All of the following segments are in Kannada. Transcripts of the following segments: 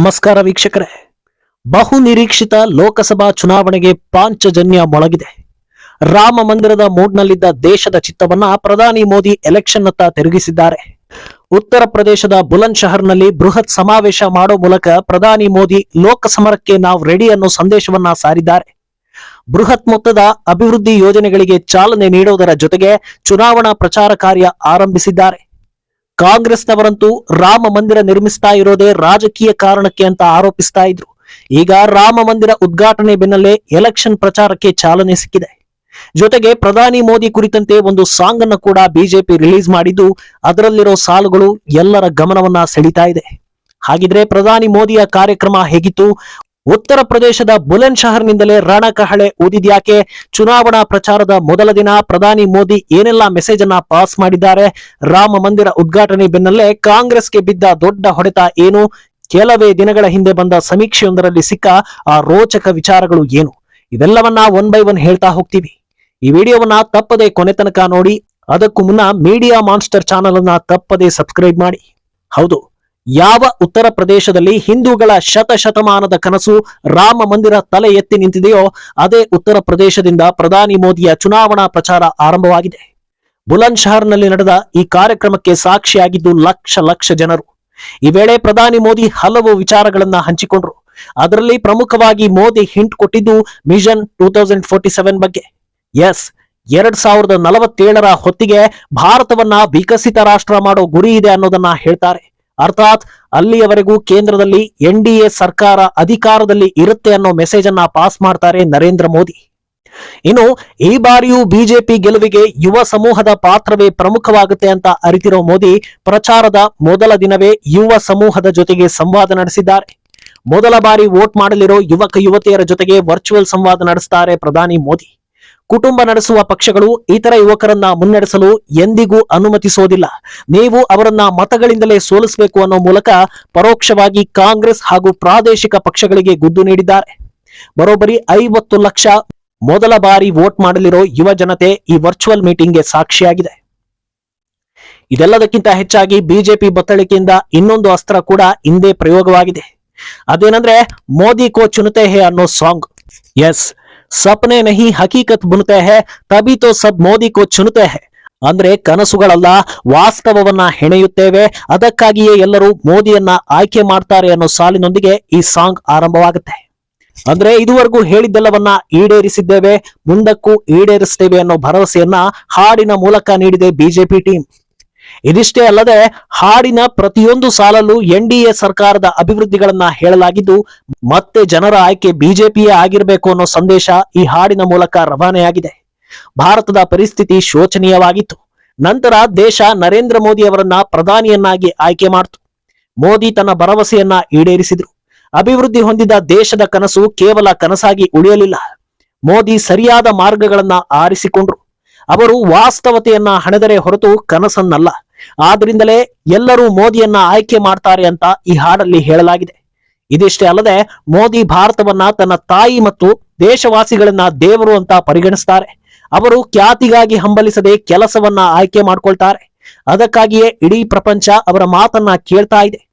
ನಮಸ್ಕಾರ ವೀಕ್ಷಕರೇ. ಬಹು ನಿರೀಕ್ಷಿತ ಲೋಕಸಭಾ ಚುನಾವಣೆಗೆ ಪಾಂಚಜನ್ಯ ಮೊಳಗಿದೆ. ರಾಮ ಮಂದಿರದ ಮೂಡ್ನಲ್ಲಿದ್ದ ದೇಶದ ಚಿತ್ತವನ್ನ ಪ್ರಧಾನಿ ಮೋದಿ ಎಲೆಕ್ಷನ್ ಅತ್ತ ತಿರುಗಿಸಿದ್ದಾರೆ. ಉತ್ತರ ಪ್ರದೇಶದ ಬುಲಂದ್ ಶಹರ್ನಲ್ಲಿ ಬೃಹತ್ ಸಮಾವೇಶ ಮಾಡೋ ಮೂಲಕ ಪ್ರಧಾನಿ ಮೋದಿ ಲೋಕಸಮರಕ್ಕೆ ನಾವು ರೆಡಿ ಅನ್ನೋ ಸಂದೇಶವನ್ನ ಸಾರಿದ್ದಾರೆ. ಬೃಹತ್ ಮೊತ್ತದ ಅಭಿವೃದ್ಧಿ ಯೋಜನೆಗಳಿಗೆ ಚಾಲನೆ ನೀಡುವುದರ ಜೊತೆಗೆ ಚುನಾವಣಾ ಪ್ರಚಾರ ಕಾರ್ಯ ಆರಂಭಿಸಿದ್ದಾರೆ. ಕಾಂಗ್ರೆಸ್ನವರಂತೂ ರಾಮ ಮಂದಿರ ನಿರ್ಮಿಸ್ತಾ ಇರೋದೇ ರಾಜಕೀಯ ಕಾರಣಕ್ಕೆ ಅಂತ ಆರೋಪಿಸ್ತಾ ಇದ್ರು. ಈಗ ರಾಮ ಮಂದಿರ ಉದ್ಘಾಟನೆ ಬೆನ್ನಲ್ಲೇ ಎಲೆಕ್ಷನ್ ಪ್ರಚಾರಕ್ಕೆ ಚಾಲನೆ ಸಿಕ್ಕಿದೆ. ಜೊತೆಗೆ ಪ್ರಧಾನಿ ಮೋದಿ ಕುರಿತಂತೆ ಒಂದು ಸಾಂಗ್ ಅನ್ನು ಕೂಡ ಬಿಜೆಪಿ ರಿಲೀಸ್ ಮಾಡಿದ್ದು ಅದರಲ್ಲಿರೋ ಸಾಲುಗಳು ಎಲ್ಲರ ಗಮನವನ್ನ ಸೆಳೀತಾ ಇದೆ. ಹಾಗಿದ್ರೆ ಪ್ರಧಾನಿ ಮೋದಿಯ ಕಾರ್ಯಕ್ರಮ ಹೇಗಿತ್ತು? ಉತ್ತರ ಪ್ರದೇಶದ ಬುಲಂದ್ ಶಹರ್ನಿಂದಲೇ ರಣಕಹಳೆ ಊದಿದ್ಯಾಕೆ? ಚುನಾವಣಾ ಪ್ರಚಾರದ ಮೊದಲ ದಿನ ಪ್ರಧಾನಿ ಮೋದಿ ಏನೆಲ್ಲ ಮೆಸೇಜ್ ಅನ್ನ ಪಾಸ್ ಮಾಡಿದ್ದಾರೆ? ರಾಮ ಮಂದಿರ ಉದ್ಘಾಟನೆ ಬೆನ್ನಲ್ಲೇ ಕಾಂಗ್ರೆಸ್ಗೆ ಬಿದ್ದ ದೊಡ್ಡ ಹೊಡೆತ ಏನು? ಕೆಲವೇ ದಿನಗಳ ಹಿಂದೆ ಬಂದ ಸಮೀಕ್ಷೆಯೊಂದರಲ್ಲಿ ಸಿಕ್ಕ ಆ ರೋಚಕ ವಿಚಾರಗಳು ಏನು? ಇವೆಲ್ಲವನ್ನ ಒನ್ ಬೈ ಒನ್ ಹೇಳ್ತಾ ಹೋಗ್ತೀವಿ. ಈ ವಿಡಿಯೋವನ್ನ ತಪ್ಪದೆ ಕೊನೆ ತನಕ ನೋಡಿ, ಅದಕ್ಕೂ ಮುನ್ನ ಮೀಡಿಯಾ ಮಾನ್ಸ್ಟರ್ ಚಾನಲ್ ಅನ್ನ ತಪ್ಪದೆ ಸಬ್ಸ್ಕ್ರೈಬ್ ಮಾಡಿ. ಹೌದು ಯಾವ ಉತ್ತರ ಪ್ರದೇಶದಲ್ಲಿ ಹಿಂದೂಗಳ ಶತಶತಮಾನದ ಕನಸು ರಾಮ ಮಂದಿರ ತಲೆ ಎತ್ತಿ ನಿಂತಿದೆಯೋ, ಅದೇ ಉತ್ತರ ಪ್ರದೇಶದಿಂದ ಪ್ರಧಾನಿ ಮೋದಿಯ ಚುನಾವಣಾ ಪ್ರಚಾರ ಆರಂಭವಾಗಿದೆ. ಬುಲಂದ್ ಶಹರ್ನಲ್ಲಿ ನಡೆದ ಈ ಕಾರ್ಯಕ್ರಮಕ್ಕೆ ಸಾಕ್ಷಿಯಾಗಿದ್ದು ಲಕ್ಷ ಲಕ್ಷ ಜನರು. ಈ ವೇಳೆ ಪ್ರಧಾನಿ ಮೋದಿ ಹಲವು ವಿಚಾರಗಳನ್ನ ಹಂಚಿಕೊಂಡ್ರು. ಅದರಲ್ಲಿ ಪ್ರಮುಖವಾಗಿ ಮೋದಿ ಹಿಂಟ್ ಕೊಟ್ಟಿದ್ದು mission two thousand forty seven ಬಗ್ಗೆ. ಎಸ್, ಎರಡ್ ಸಾವಿರದ ನಲವತ್ತೇಳರ ಹೊತ್ತಿಗೆ ಭಾರತವನ್ನ ವಿಕಸಿತ ರಾಷ್ಟ್ರ ಮಾಡೋ ಗುರಿ ಇದೆ ಅನ್ನೋದನ್ನ ಹೇಳ್ತಾರೆ. ಅರ್ಥಾತ್ ಅಲ್ಲಿಯವರೆಗೂ ಕೇಂದ್ರದಲ್ಲಿ ಎನ್ ಡಿ ಎ ಸರ್ಕಾರ ಅಧಿಕಾರದಲ್ಲಿ ಇರುತ್ತೆ ಅನ್ನೋ ಮೆಸೇಜ್ ಅನ್ನ ಪಾಸ್ ಮಾಡ್ತಾರೆ ನರೇಂದ್ರ ಮೋದಿ. ಇನ್ನು ಈ ಬಾರಿಯೂ ಬಿಜೆಪಿ ಗೆಲುವಿಗೆ ಯುವ ಸಮೂಹದ ಪಾತ್ರವೇ ಪ್ರಮುಖವಾಗುತ್ತೆ ಅಂತ ಅರಿತಿರೋ ಮೋದಿ ಪ್ರಚಾರದ ಮೊದಲ ದಿನವೇ ಯುವ ಸಮೂಹದ ಜೊತೆಗೆ ಸಂವಾದ ನಡೆಸಿದ್ದಾರೆ. ಮೊದಲ ಬಾರಿ ವೋಟ್ ಮಾಡಲಿರೋ ಯುವಕ ಯುವತಿಯರ ಜೊತೆಗೆ ವರ್ಚುವಲ್ ಸಂವಾದ ನಡೆಸ್ತಾರೆ ಪ್ರಧಾನಿ ಮೋದಿ. ಕುಟುಂಬ ನಡೆಸುವ ಪಕ್ಷಗಳು ಇತರ ಯುವಕರನ್ನ ಮುನ್ನಡೆಸಲು ಎಂದಿಗೂ ಅನುಮತಿಸೋದಿಲ್ಲ. ನೀವು ಅವರನ್ನ ಮತಗಳಿಂದಲೇ ಸೋಲಿಸಬೇಕು ಅನ್ನೋ ಮೂಲಕ ಪರೋಕ್ಷವಾಗಿ ಕಾಂಗ್ರೆಸ್ ಹಾಗೂ ಪ್ರಾದೇಶಿಕ ಪಕ್ಷಗಳಿಗೆ ಗುದ್ದು ನೀಡಿದ್ದಾರೆ. ಬರೋಬ್ಬರಿ ಐವತ್ತು ಲಕ್ಷ ಮೊದಲ ಬಾರಿ ವೋಟ್ ಮಾಡಲಿರೋ ಯುವ ಜನತೆ ಈ ವರ್ಚುವಲ್ ಮೀಟಿಂಗ್ಗೆ ಸಾಕ್ಷಿಯಾಗಿದೆ. ಇದೆಲ್ಲದಕ್ಕಿಂತ ಹೆಚ್ಚಾಗಿ ಬಿಜೆಪಿ ಬತ್ತಳಿಕೆಯಿಂದ ಇನ್ನೊಂದು ಅಸ್ತ್ರ ಕೂಡ ಹಿಂದೆ ಪ್ರಯೋಗವಾಗಿದೆ. ಅದೇನಂದ್ರೆ ಮೋದಿ ಕೋ ಚುನತೆ ಹೇ ಅನ್ನೋ ಸಾಂಗ್. ಎಸ್ ಸಪ್ನೆ ನಹಿ ಹಕೀಕತ್ ಬುನತೆ ಹೇ, ತಬಿ ತೋ ಸಬ್ ಮೋದಿ ಕೋ ಚುನತೆ ಹೇ. ಅಂದ್ರೆ ಕನಸುಗಳಲ್ಲ, ವಾಸ್ತವವನ್ನ ಹೆಣೆಯುತ್ತೇವೆ. ಅದಕ್ಕಾಗಿಯೇ ಎಲ್ಲರೂ ಮೋದಿಯನ್ನ ಆಯ್ಕೆ ಮಾಡ್ತಾರೆ ಅನ್ನೋ ಸಾಲಿನೊಂದಿಗೆ ಈ ಸಾಂಗ್ ಆರಂಭವಾಗುತ್ತೆ. ಅಂದ್ರೆ ಇದುವರೆಗೂ ಹೇಳಿದ್ದೆಲ್ಲವನ್ನ ಈಡೇರಿಸಿದ್ದೇವೆ, ಮುಂದಕ್ಕೂ ಈಡೇರಿಸುತ್ತೇವೆ ಅನ್ನೋ ಭರವಸೆಯನ್ನ ಹಾಡಿನ ಮೂಲಕ ನೀಡಿದೆ ಬಿಜೆಪಿ ಟೀಮ್. ಇದಿಷ್ಟೇ ಅಲ್ಲದೆ ಹಾಡಿನ ಪ್ರತಿಯೊಂದು ಸಾಲಲ್ಲೂ ಎನ್ ಡಿ ಸರ್ಕಾರದ ಅಭಿವೃದ್ಧಿಗಳನ್ನ ಹೇಳಲಾಗಿದ್ದು ಮತ್ತೆ ಜನರ ಆಯ್ಕೆ ಬಿಜೆಪಿಯೇ ಆಗಿರಬೇಕು ಅನ್ನೋ ಸಂದೇಶ ಈ ಹಾಡಿನ ಮೂಲಕ ರವಾನೆಯಾಗಿದೆ. ಭಾರತದ ಪರಿಸ್ಥಿತಿ ಶೋಚನೀಯವಾಗಿತ್ತು. ನಂತರ ದೇಶ ನರೇಂದ್ರ ಮೋದಿ ಅವರನ್ನ ಪ್ರಧಾನಿಯನ್ನಾಗಿ ಆಯ್ಕೆ ಮಾಡಿತು. ಮೋದಿ ತನ್ನ ಭರವಸೆಯನ್ನ ಈಡೇರಿಸಿದ್ರು. ಅಭಿವೃದ್ಧಿ ಹೊಂದಿದ ದೇಶದ ಕನಸು ಕೇವಲ ಕನಸಾಗಿ ಉಳಿಯಲಿಲ್ಲ. ಮೋದಿ ಸರಿಯಾದ ಮಾರ್ಗಗಳನ್ನ ಆರಿಸಿಕೊಂಡ್ರು. ಅವರು ವಾಸ್ತವತೆಯನ್ನ ಹಣೆದರೆ ಹೊರತು ಕನಸನ್ನಲ್ಲ. ಆದ್ರಿಂದಲೇ ಎಲ್ಲರೂ ಮೋದಿಯನ್ನ ಆಯ್ಕೆ ಮಾಡ್ತಾರೆ ಅಂತ ಈ ಹಾಡಲ್ಲಿ ಹೇಳಲಾಗಿದೆ. ಇದಿಷ್ಟೇ ಅಲ್ಲದೆ ಮೋದಿ ಭಾರತವನ್ನ ತನ್ನ ತಾಯಿ ಮತ್ತು ದೇಶವಾಸಿಗಳನ್ನ ದೇವರು ಅಂತ ಪರಿಗಣಿಸ್ತಾರೆ. ಅವರು ಖ್ಯಾತಿಗಾಗಿ ಹಂಬಲಿಸದೆ ಕೆಲಸವನ್ನ ಆಯ್ಕೆ ಮಾಡ್ಕೊಳ್ತಾರೆ. ಅದಕ್ಕಾಗಿಯೇ ಇಡೀ ಪ್ರಪಂಚ ಅವರ ಮಾತನ್ನ ಕೇಳ್ತಾ ಇದೆ.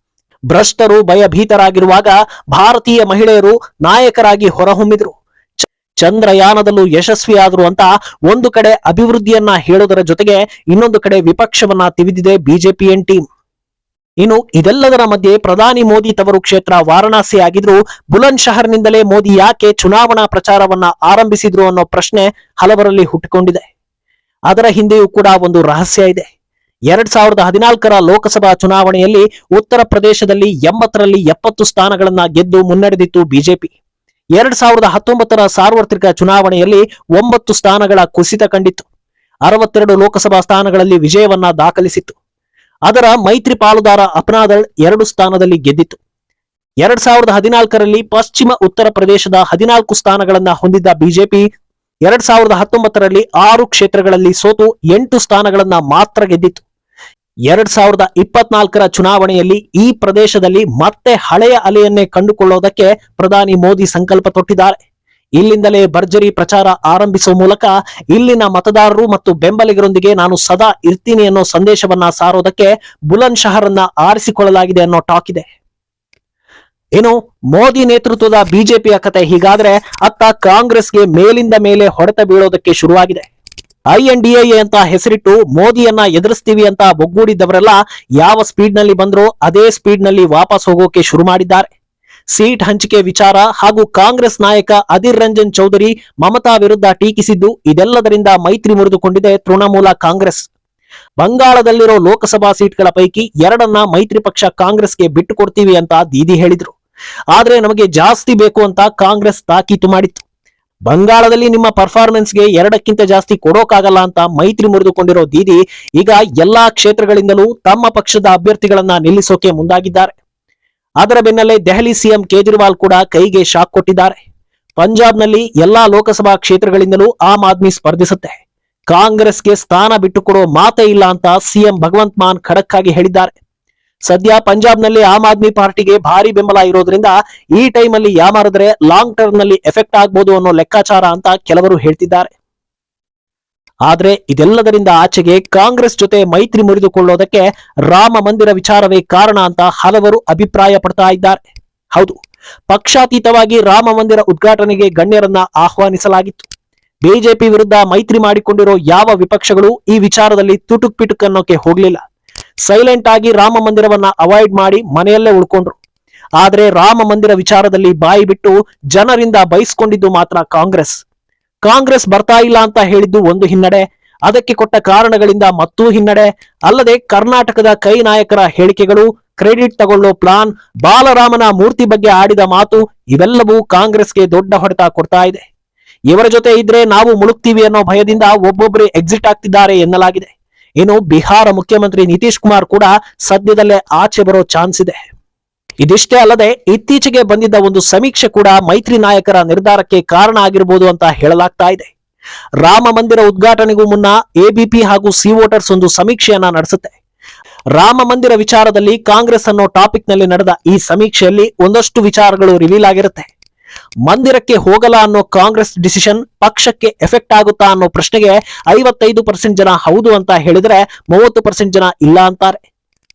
ಭ್ರಷ್ಟರು ಭಯಭೀತರಾಗಿರುವಾಗ ಭಾರತೀಯ ಮಹಿಳೆಯರು ನಾಯಕರಾಗಿ ಹೊರಹೊಮ್ಮಿದ್ರು. ಚಂದ್ರಯಾನದಲ್ಲೂ ಯಶಸ್ವಿಯಾದರು ಅಂತ ಒಂದು ಕಡೆ ಅಭಿವೃದ್ಧಿಯನ್ನ ಹೇಳೋದರ ಜೊತೆಗೆ ಇನ್ನೊಂದು ಕಡೆ ವಿಪಕ್ಷವನ್ನ ತಿವಿದಿದೆ ಬಿಜೆಪಿಯನ್ ಟೀಮ್. ಇನ್ನು ಇದೆಲ್ಲದರ ಮಧ್ಯೆ ಪ್ರಧಾನಿ ಮೋದಿ ತವರು ಕ್ಷೇತ್ರ ವಾರಣಾಸಿ ಆಗಿದ್ರು. ಬುಲಂದ್ ಶಹರ್ನಿಂದಲೇ ಮೋದಿ ಯಾಕೆ ಚುನಾವಣಾ ಪ್ರಚಾರವನ್ನ ಆರಂಭಿಸಿದ್ರು ಅನ್ನೋ ಪ್ರಶ್ನೆ ಹಲವರಲ್ಲಿ ಹುಟ್ಟಿಕೊಂಡಿದೆ. ಅದರ ಹಿಂದೆಯೂ ಕೂಡ ಒಂದು ರಹಸ್ಯ ಇದೆ. ಎರಡ್ ಸಾವಿರದ ಹದಿನಾಲ್ಕರ ಲೋಕಸಭಾ ಚುನಾವಣೆಯಲ್ಲಿ ಉತ್ತರ ಪ್ರದೇಶದಲ್ಲಿ ಎಂಬತ್ತರಲ್ಲಿ ಎಪ್ಪತ್ತು ಸ್ಥಾನಗಳನ್ನ ಗೆದ್ದು ಮುನ್ನಡೆದಿತ್ತು ಬಿಜೆಪಿ. ಎರಡ್ ಸಾವಿರದ ಹತ್ತೊಂಬತ್ತರ ಸಾರ್ವತ್ರಿಕ ಚುನಾವಣೆಯಲ್ಲಿ ಒಂಬತ್ತು ಸ್ಥಾನಗಳ ಕುಸಿತ ಕಂಡಿತ್ತು. ಅರವತ್ತೆರಡು ಲೋಕಸಭಾ ಸ್ಥಾನಗಳಲ್ಲಿ ವಿಜಯವನ್ನ ದಾಖಲಿಸಿತ್ತು. ಅದರ ಮೈತ್ರಿ ಪಾಲುದಾರ ಅಪ್ನಾದಳ್ ಎರಡು ಸ್ಥಾನದಲ್ಲಿ ಗೆದ್ದಿತ್ತು. ಎರಡ್ ಸಾವಿರದ ಹದಿನಾಲ್ಕರಲ್ಲಿ ಪಶ್ಚಿಮ ಉತ್ತರ ಪ್ರದೇಶದ ಹದಿನಾಲ್ಕು ಸ್ಥಾನಗಳನ್ನ ಹೊಂದಿದ್ದ ಬಿಜೆಪಿ ಎರಡ್ ಸಾವಿರದ ಹತ್ತೊಂಬತ್ತರಲ್ಲಿ ಆರು ಕ್ಷೇತ್ರಗಳಲ್ಲಿ ಸೋತು ಎಂಟು ಸ್ಥಾನಗಳನ್ನ ಮಾತ್ರ ಗೆದ್ದಿತ್ತು. ಎರಡ್ ಸಾವಿರದ ಇಪ್ಪತ್ನಾಲ್ಕರ ಚುನಾವಣೆಯಲ್ಲಿ ಈ ಪ್ರದೇಶದಲ್ಲಿ ಮತ್ತೆ ಹಳೆಯ ಅಲೆಯನ್ನೇ ಕಂಡುಕೊಳ್ಳೋದಕ್ಕೆ ಪ್ರಧಾನಿ ಮೋದಿ ಸಂಕಲ್ಪ ತೊಟ್ಟಿದ್ದಾರೆ. ಇಲ್ಲಿಂದಲೇ ಭರ್ಜರಿ ಪ್ರಚಾರ ಆರಂಭಿಸುವ ಮೂಲಕ ಇಲ್ಲಿನ ಮತದಾರರು ಮತ್ತು ಬೆಂಬಲಿಗರೊಂದಿಗೆ ನಾನು ಸದಾ ಇರ್ತೀನಿ ಅನ್ನೋ ಸಂದೇಶವನ್ನ ಸಾರೋದಕ್ಕೆ ಬುಲಂದ್ ಶಹರನ್ನ ಆರಿಸಿಕೊಳ್ಳಲಾಗಿದೆ ಅನ್ನೋ ಟಾಕ್ ಇದೆ. ಏನು, ಮೋದಿ ನೇತೃತ್ವದ ಬಿಜೆಪಿಯ ಕತೆ ಹೀಗಾದ್ರೆ ಅತ್ತ ಕಾಂಗ್ರೆಸ್ಗೆ ಮೇಲಿಂದ ಮೇಲೆ ಹೊಡೆತ ಬೀಳೋದಕ್ಕೆ ಶುರುವಾಗಿದೆ. ಐ ಎನ್ ಡಿ ಎ ಅಂತ ಹೆಸರಿಟ್ಟು ಮೋದಿಯನ್ನ ಎದುರಿಸ್ತೀವಿ ಅಂತ ಒಗ್ಗೂಡಿದ್ದವರೆಲ್ಲ ಯಾವ ಸ್ಪೀಡ್ನಲ್ಲಿ ಬಂದ್ರೋ ಅದೇ ಸ್ಪೀಡ್ನಲ್ಲಿ ವಾಪಸ್ ಹೋಗೋಕೆ ಶುರು ಮಾಡಿದ್ದಾರೆ. ಸೀಟ್ ಹಂಚಿಕೆ ವಿಚಾರ ಹಾಗೂ ಕಾಂಗ್ರೆಸ್ ನಾಯಕ ಅಧಿರ್ ರಂಜನ್ ಚೌಧರಿ ಮಮತಾ ವಿರುದ್ಧ ಟೀಕಿಸಿದ್ದು ಇದೆಲ್ಲದರಿಂದ ಮೈತ್ರಿ ಮುರಿದುಕೊಂಡಿದೆ ತೃಣಮೂಲ ಕಾಂಗ್ರೆಸ್. ಬಂಗಾಳದಲ್ಲಿರೋ ಲೋಕಸಭಾ ಸೀಟ್ಗಳ ಪೈಕಿ ಎರಡನ್ನ ಮೈತ್ರಿ ಪಕ್ಷ ಕಾಂಗ್ರೆಸ್ಗೆ ಬಿಟ್ಟು ಕೊಡ್ತೀವಿ ಅಂತ ದೀದಿ ಹೇಳಿದ್ರು. ಆದ್ರೆ ನಮಗೆ ಜಾಸ್ತಿ ಬೇಕು ಅಂತ ಕಾಂಗ್ರೆಸ್ ತಾಕೀತು ಮಾಡಿತ್ತು. ಬಂಗಾಳದಲ್ಲಿ ನಿಮ್ಮ ಪರ್ಫಾರ್ಮೆನ್ಸ್ಗೆ ಎರಡಕ್ಕಿಂತ ಜಾಸ್ತಿ ಕೊಡೋಕ್ಕಾಗಲ್ಲ ಅಂತ ಮೈತ್ರಿ ಮುರಿದುಕೊಂಡಿರೋ ದೀದಿ ಈಗ ಎಲ್ಲಾ ಕ್ಷೇತ್ರಗಳಿಂದಲೂ ತಮ್ಮ ಪಕ್ಷದ ಅಭ್ಯರ್ಥಿಗಳನ್ನ ನಿಲ್ಲಿಸೋಕೆ ಮುಂದಾಗಿದ್ದಾರೆ. ಅದರ ಬೆನ್ನಲ್ಲೇ ದೆಹಲಿ ಸಿಎಂ ಕೇಜ್ರಿವಾಲ್ ಕೂಡ ಕೈಗೆ ಶಾಕ್ ಕೊಟ್ಟಿದ್ದಾರೆ. ಪಂಜಾಬ್ನಲ್ಲಿ ಎಲ್ಲಾ ಲೋಕಸಭಾ ಕ್ಷೇತ್ರಗಳಿಂದಲೂ ಆಮ್ ಆದ್ಮಿ ಸ್ಪರ್ಧಿಸುತ್ತೆ. ಕಾಂಗ್ರೆಸ್ಗೆ ಸ್ಥಾನ ಬಿಟ್ಟುಕೊಡೋ ಮಾತೇ ಇಲ್ಲ ಅಂತ ಸಿಎಂ ಭಗವಂತ್ ಮಾನ್ ಖಡಕ್ ಆಗಿ ಹೇಳಿದ್ದಾರೆ. ಸದ್ಯ ಪಂಜಾಬ್ನಲ್ಲಿ ಆಮ್ ಆದ್ಮಿ ಪಾರ್ಟಿಗೆ ಭಾರಿ ಬೆಂಬಲ ಇರೋದ್ರಿಂದ ಈ ಟೈಮಲ್ಲಿ ಯಾಮಾರಿದ್ರೆ ಲಾಂಗ್ ಟರ್ಮ್ನಲ್ಲಿ ಎಫೆಕ್ಟ್ ಆಗ್ಬೋದು ಅನ್ನೋ ಲೆಕ್ಕಾಚಾರ ಅಂತ ಕೆಲವರು ಹೇಳ್ತಿದ್ದಾರೆ. ಆದ್ರೆ ಇದೆಲ್ಲದರಿಂದ ಆಚೆಗೆ ಕಾಂಗ್ರೆಸ್ ಜೊತೆ ಮೈತ್ರಿ ಮುರಿದುಕೊಳ್ಳೋದಕ್ಕೆ ರಾಮ ಮಂದಿರ ವಿಚಾರವೇ ಕಾರಣ ಅಂತ ಹಲವರು ಅಭಿಪ್ರಾಯ ಪಡ್ತಾ ಇದ್ದಾರೆ. ಹೌದು, ಪಕ್ಷಾತೀತವಾಗಿ ರಾಮ ಮಂದಿರ ಉದ್ಘಾಟನೆಗೆ ಗಣ್ಯರನ್ನ ಆಹ್ವಾನಿಸಲಾಗಿತ್ತು. ಬಿಜೆಪಿ ವಿರುದ್ಧ ಮೈತ್ರಿ ಮಾಡಿಕೊಂಡಿರೋ ಯಾವ ವಿಪಕ್ಷಗಳು ಈ ವಿಚಾರದಲ್ಲಿ ತುಟುಕ್ ಪಿಟುಕ್ ಅನ್ನೋಕೆ ಹೋಗ್ಲಿಲ್ಲ. ಸೈಲೆಂಟ್ ಆಗಿ ರಾಮ ಮಂದಿರವನ್ನ ಅವಾಯ್ಡ್ ಮಾಡಿ ಮನೆಯಲ್ಲೇ ಉಳ್ಕೊಂಡ್ರು. ಆದ್ರೆ ರಾಮ ಮಂದಿರ ವಿಚಾರದಲ್ಲಿ ಬಾಯಿ ಬಿಟ್ಟು ಜನರಿಂದ ಬಯಸ್ಕೊಂಡಿದ್ದು ಮಾತ್ರ ಕಾಂಗ್ರೆಸ್. ಕಾಂಗ್ರೆಸ್ ಬರ್ತಾ ಇಲ್ಲ ಅಂತ ಹೇಳಿದ್ದು ಒಂದು ಹಿನ್ನಡೆ, ಅದಕ್ಕೆ ಕೊಟ್ಟ ಕಾರಣಗಳಿಂದ ಮತ್ತೂ ಹಿನ್ನಡೆ. ಅಲ್ಲದೆ ಕರ್ನಾಟಕದ ಕೈ ನಾಯಕರ ಹೇಳಿಕೆಗಳು, ಕ್ರೆಡಿಟ್ ತಗೊಳ್ಳೋ ಪ್ಲಾನ್, ಬಾಲರಾಮನ ಮೂರ್ತಿ ಬಗ್ಗೆ ಆಡಿದ ಮಾತು, ಇವೆಲ್ಲವೂ ಕಾಂಗ್ರೆಸ್ಗೆ ದೊಡ್ಡ ಹೊಡೆತ ಕೊಡ್ತಾ ಇದೆ. ಇವರ ಜೊತೆ ಇದ್ರೆ ನಾವು ಮುಳುಗ್ತೀವಿ ಅನ್ನೋ ಭಯದಿಂದ ಒಬ್ಬೊಬ್ಬರೇ ಎಕ್ಸಿಟ್ ಆಗ್ತಿದ್ದಾರೆ ಎನ್ನಲಾಗಿದೆ. ಇನ್ನು ಬಿಹಾರ ಮುಖ್ಯಮಂತ್ರಿ ನಿತೀಶ್ ಕುಮಾರ್ ಕೂಡ ಸದ್ಯದಲ್ಲೇ ಆಚೆ ಬರೋ ಚಾನ್ಸ್ ಇದೆ. ಇದಿಷ್ಟೇ ಅಲ್ಲದೆ ಇತ್ತೀಚೆಗೆ ಬಂದಿದ್ದ ಒಂದು ಸಮೀಕ್ಷೆ ಕೂಡ ಮೈತ್ರಿ ನಾಯಕರ ನಿರ್ಧಾರಕ್ಕೆ ಕಾರಣ ಆಗಿರಬಹುದು ಅಂತ ಹೇಳಲಾಗ್ತಾ ಇದೆ. ರಾಮ ಮಂದಿರ ಉದ್ಘಾಟನೆಗೂ ಮುನ್ನ ಎಬಿಪಿ ಹಾಗೂ ಸಿ ವೋಟರ್ಸ್ ಒಂದು ಸಮೀಕ್ಷೆಯನ್ನ ನಡೆಸುತ್ತೆ. ರಾಮ ಮಂದಿರ ವಿಚಾರದಲ್ಲಿ ಕಾಂಗ್ರೆಸ್ ಅನ್ನೋ ಟಾಪಿಕ್ನಲ್ಲಿ ನಡೆದ ಈ ಸಮೀಕ್ಷೆಯಲ್ಲಿ ಒಂದಷ್ಟು ವಿಚಾರಗಳು ರಿವೀಲ್ ಆಗಿರುತ್ತೆ. ಮಂದಿರಕ್ಕೆ ಹೋಗಲ್ಲ ಅನ್ನೋ ಕಾಂಗ್ರೆಸ್ ಡಿಸಿಷನ್ ಪಕ್ಷಕ್ಕೆ ಎಫೆಕ್ಟ್ ಆಗುತ್ತಾ ಅನ್ನೋ ಪ್ರಶ್ನೆಗೆ ಐವತ್ತೈದು ಪರ್ಸೆಂಟ್ ಜನ ಹೌದು ಅಂತ ಹೇಳಿದ್ರೆ ಮೂವತ್ತು ಪರ್ಸೆಂಟ್ ಜನ ಇಲ್ಲ ಅಂತಾರೆ.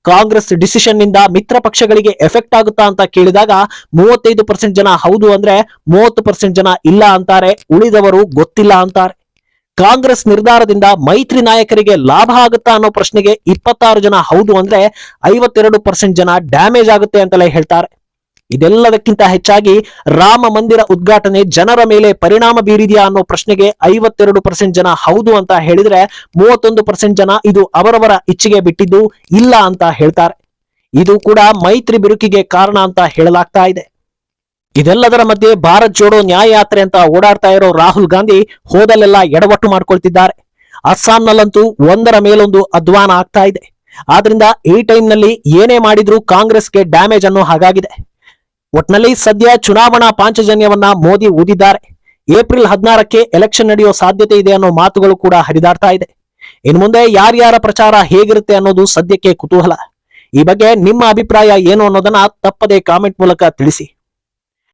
ಕಾಂಗ್ರೆಸ್ ಡಿಸಿಷನ್ನಿಂದ ಮಿತ್ರ ಪಕ್ಷಗಳಿಗೆ ಎಫೆಕ್ಟ್ ಆಗುತ್ತಾ ಅಂತ ಕೇಳಿದಾಗ ಮೂವತ್ತೈದು ಪರ್ಸೆಂಟ್ ಜನ ಹೌದು ಅಂದ್ರೆ ಮೂವತ್ತು ಪರ್ಸೆಂಟ್ ಜನ ಇಲ್ಲ ಅಂತಾರೆ, ಉಳಿದವರು ಗೊತ್ತಿಲ್ಲ ಅಂತಾರೆ. ಕಾಂಗ್ರೆಸ್ ನಿರ್ಧಾರದಿಂದ ಮೈತ್ರಿ ನಾಯಕರಿಗೆ ಲಾಭ ಆಗುತ್ತಾ ಅನ್ನೋ ಪ್ರಶ್ನೆಗೆ ಇಪ್ಪತ್ತಾರು ಜನ ಹೌದು ಅಂದ್ರೆ ಐವತ್ತೆರಡು ಪರ್ಸೆಂಟ್ ಜನ ಡ್ಯಾಮೇಜ್ ಆಗುತ್ತೆ ಅಂತಲೇ ಹೇಳ್ತಾರೆ. ಇದೆಲ್ಲದಕ್ಕಿಂತ ಹೆಚ್ಚಾಗಿ ರಾಮ ಮಂದಿರ ಉದ್ಘಾಟನೆ ಜನರ ಮೇಲೆ ಪರಿಣಾಮ ಬೀರಿದೆಯಾ ಅನ್ನೋ ಪ್ರಶ್ನೆಗೆ ಐವತ್ತೆರಡು ಪರ್ಸೆಂಟ್ ಜನ ಹೌದು ಅಂತ ಹೇಳಿದ್ರೆ ಮೂವತ್ತೊಂದು ಪರ್ಸೆಂಟ್ ಜನ ಇದು ಅವರವರ ಇಚ್ಛೆಗೆ ಬಿಟ್ಟಿದ್ದು ಇಲ್ಲ ಅಂತ ಹೇಳ್ತಾರೆ. ಇದು ಕೂಡ ಮೈತ್ರಿ ಬಿರುಕಿಗೆ ಕಾರಣ ಅಂತ ಹೇಳಲಾಗ್ತಾ ಇದೆ. ಇದೆಲ್ಲದರ ಮಧ್ಯೆ ಭಾರತ್ ಜೋಡೋ ನ್ಯಾಯ ಯಾತ್ರೆ ಅಂತ ಓಡಾಡ್ತಾ ಇರೋ ರಾಹುಲ್ ಗಾಂಧಿ ಹೋದಲ್ಲೆಲ್ಲ ಎಡವಟ್ಟು ಮಾಡ್ಕೊಳ್ತಿದ್ದಾರೆ. ಅಸ್ಸಾಂನಲ್ಲಂತೂ ಒಂದರ ಮೇಲೊಂದು ಅಧ್ವಾನ ಆಗ್ತಾ ಇದೆ. ಆದ್ರಿಂದ ಈ ಟೈಮ್ನಲ್ಲಿ ಏನೇ ಮಾಡಿದ್ರೂ ಕಾಂಗ್ರೆಸ್ಗೆ ಡ್ಯಾಮೇಜ್ ಅನ್ನೋ ಹಾಗಾಗಿದೆ. ಒಟ್ನಲ್ಲಿ ಸದ್ಯ ಚುನಾವಣಾ ಪಾಂಚಜನ್ಯವನ್ನ ಮೋದಿ ಊದಿದ್ದಾರೆ. ಏಪ್ರಿಲ್ ಹದಿನಾರಕ್ಕೆ ಎಲೆಕ್ಷನ್ ನಡೆಯೋ ಸಾಧ್ಯತೆ ಇದೆ ಅನ್ನೋ ಮಾತುಗಳು ಕೂಡ ಹರಿದಾಡ್ತಾ ಇದೆ. ಇನ್ನು ಮುಂದೆ ಯಾರ್ಯಾರ ಪ್ರಚಾರ ಹೇಗಿರುತ್ತೆ ಅನ್ನೋದು ಸದ್ಯಕ್ಕೆ ಕುತೂಹಲ. ಈ ಬಗ್ಗೆ ನಿಮ್ಮ ಅಭಿಪ್ರಾಯ ಏನು ಅನ್ನೋದನ್ನ ತಪ್ಪದೆ ಕಾಮೆಂಟ್ ಮೂಲಕ ತಿಳಿಸಿ.